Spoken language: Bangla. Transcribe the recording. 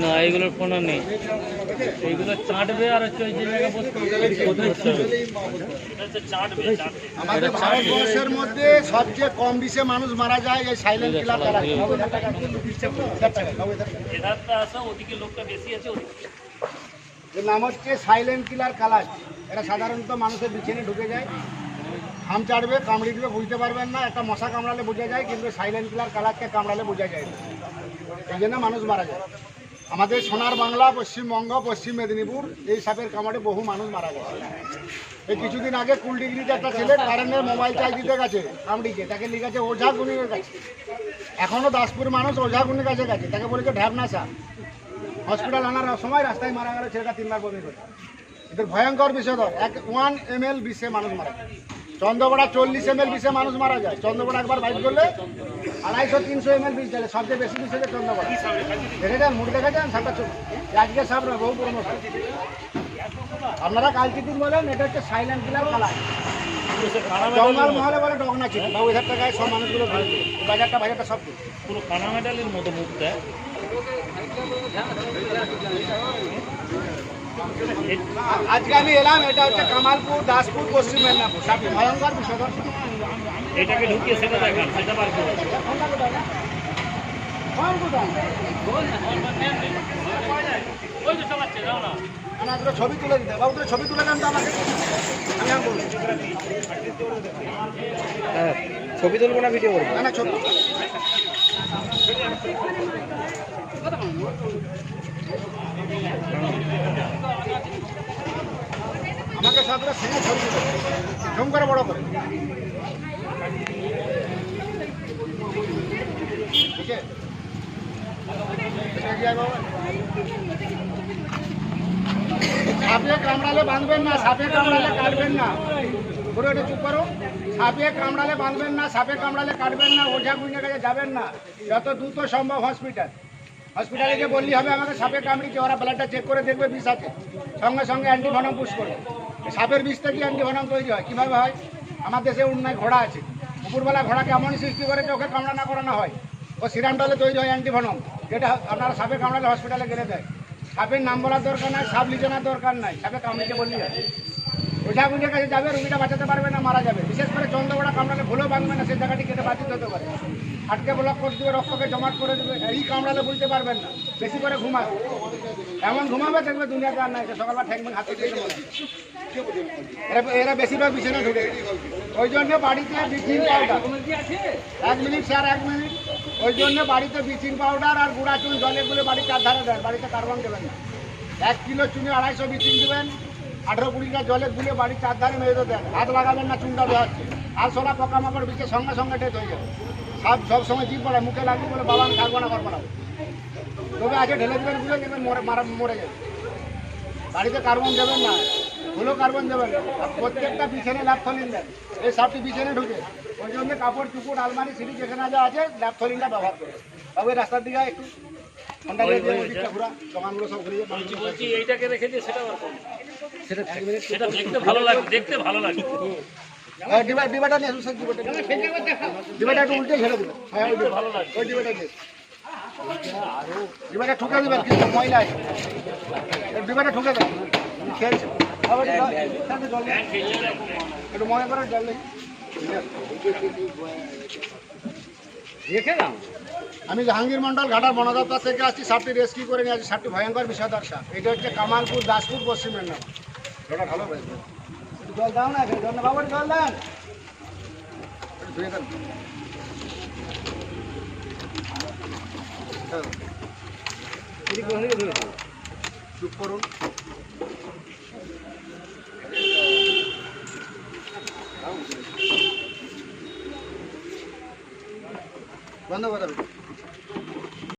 না এইগুলোর ফোন নেই। এইগুলো চাটবে আর হচ্ছে ওই জায়গায় বসতে কোথায় ছিল? চাটবে আমাদের ভারতবর্ষের মধ্যে সবচেয়ে কম বিষে মানুষ মারা যায় এই সাইলেন্ট কিলার দ্বারা ওদিকে লোকটা বেশি আছে ওদিকে। এর নাম হচ্ছে সাইলেন্ট কিলার কালাজ এটা সাধারণত মানুষের বিছানে ঢুকে যায়। হাম চাড়বে কামড়ি দিবে, বুঝতে পারবেন না, একটা মশা কামড়ালে বোঝা যায়, কিন্তু সাইলেন্ট কিলার কালাজকে কামড়ালে বোঝা যায় না। এই জন্য মানুষ মারা যায়। আমাদের সোনার বাংলা পশ্চিমবঙ্গ পশ্চিম মেদিনীপুর, এই সাপের কামড়ে বহু মানুষ মারা গেছে। এই কিছুদিন আগে কুল ডিগ্রিতে একটা ছেলে কারেন্টের মোবাইল চার্জ দিতে গেছে কামড়িকে তাকে লিখে গেছে ওঝা গুণির কাছে। এখনও দাসপুর মানুষ ওঝা গুণির কাছে গেছে। তাকে বলেছে ঢ্যাবনা সাপ। হসপিটাল আনার সময় রাস্তায় মারা গেল ছেলেটা তিনবার বমি করে। এদের ভয়ঙ্কর বিষধর এক ওয়ান এম এল বিষে মানুষ মারা চন্দ্রপড়া চল্লিশ এম এল মানুষ মারা যায়। চন্দ্রপড়া একবার বাইট করলে আড়াইশো, তিনশো এম এল বিষ চলে সবচেয়ে বেশি বিষ হচ্ছে চন্দ্রপড়া দেখেছেন মুখ দেখেছেন সাপটা চোখ। আজকে সাপ না বহু পুরনো আপনারা দিন বলেন, এটা হচ্ছে সাইলেন্ট কিলার কালার জঙ্গল মহলে বলে ডগনা ছিল বাবু এধার টাকায় সব মানুষগুলো বাজারটা বাজারটা সব পুরো কানা মেডালের মতো মুখটা আজকে আমি এলাম এটা হচ্ছে কামালপুর দাসপুর পশ্চিম মেদিনীপুর ভয়ঙ্কর বিষধর এটাকে ঢুকিয়ে সেটা দেখান বার করুন। ছবি তুলে দিতে বাবু ছবি তুলে দেন তো আমাকে। আমি আর বলব ছবি তুলবো না ভিডিও করব? না না ছবি আমাকে সাতটা বড় করে? সাপে কামড়ালে বাঁধবেন না, সাপে কামড়ালে কাটবেন না। পুরো এটা চুপ করো। সাপে কামড়ালে বাঁধবেন না, সাপে কামড়ালে কাটবেন না ওঝা গুইনের কাছে যাবেন না। যত দ্রুত সম্ভব হসপিটাল। হসপিটালে গিয়ে বললি হবে আমাকে সাপে কামড়িছে ওরা ব্লাডটা চেক করে দেখবে বিষ আছে। সঙ্গে সঙ্গে অ্যান্টিভনম পুশ করবে। সাপের বিষ থেকে অ্যান্টিভনম তৈরি হয় কীভাবে হয়? আমার দেশে উন্নয় ঘোড়া আছে। উপরবেলা ঘোড়াকে এমনই সৃষ্টি করে চোখে কামড়ানা করানো হয়। ও সিরামডালে তৈরি হয় অ্যান্টিভনম যেটা আপনারা সাপে কামড়ালে হসপিটালে গেলে দেয়। সাপের নাম বলার দরকার নাই, সাপ লিজানোর দরকার নাই। সাপে কামড়িতে বললি হয় ওঝা গুঁজের কাছে যাবে, রুগীটা বাঁচাতে পারবে না, মারা যাবে। বিশেষ করে চন্দ্রবড়া কামড়ালে ভুলেও বাঁধবে না সে জায়গাটি কেটে বাতিল হতে পারে। আটকে ব্লক করে দেবে, রক্তকে জমাট করে দেবে, এই কামড়ালে বুঝতে পারবেন না। বেশি করে ঘুমাবে এমন ঘুমাবে দেখবে দুনিয়াতে আর নাই। সকালবেলা ঠেকবেন হাতে দিয়ে। এরা এরা বেশিরভাগ বিছানা ঢুকে ওই জন্য বাড়িতে ব্লিচিং পাউডার এক মিনিট স্যার এক মিনিট ওই জন্য বাড়িতে ব্লিচিং পাউডার আর গুঁড়া চুন জলে গুলে বাড়ির চারধারে দেন। বাড়িতে কার্বন দেবেন না। এক কিলো চুনে আড়াইশো ব্লিচিং দেবেন। আঠেরো কুড়িটা জলে গুলে বাড়ির চারধারে মেরে দেন। হাত লাগাবেন না, চুনটা দেওয়া হচ্ছে। আর সোলা পোকামাকড় বিচে সঙ্গে সঙ্গে ডেট হয়ে যাবে। সব সব সময় জিভ পড়ে মুখে লাগবে বলে বাবা আমি থাকব না করব না। তবে আগে ঢেলে দেবেনগুলো দেখবেন মরে মারা মরে যাবে বাড়িতে কার্বন দেবেন না হলো কার্বন দেবেন না। আর প্রত্যেকটা বিছানে ল্যাপথলিন দেন। এই সবটি বিছানে ঢুকে। ওই জন্য কাপড় চুপড় আলমারি সিঁড়ি যেখানে যা আছে ল্যাপথলিনটা ব্যবহার করে তবে রাস্তার দিকে একটু ঠান্ডা দিয়ে দিয়ে দোকানগুলো সব ঘুরিয়ে বলছি বলছি এইটাকে রেখে দিয়ে সেটা সেটা দেখতে ভালো লাগে দেখতে ভালো লাগে ডিবা ডিবাটা নিয়ে আসুন ডিবাটা ডিবাটা একটু উল্টে ঝেড়ে দেবেন হ্যাঁ ওই ভালো লাগে ওই ডিবাটা দিয়ে ডিবাটা ঠুকে দেবেন কিন্তু ময়লা ডিবাটা ঠুকে দেবেন খেয়েছে। একটু মনে করে জল দিন। রেখে দাও। আমি জাহাঙ্গীর মন্ডল ঘাটার বনদপ্তর থেকে আসছি সাপটি রেস্কিউ করে নিয়ে আসছি। সাপটি ভয়ঙ্কর বিষাদর সাপ। এটা হচ্ছে কামালপুর দাসপুর পশ্চিম মেদিনীপুর। ভালো জল দাও না জল না বাবা একটু জল দেন? চুপ করুন বন্ধ করে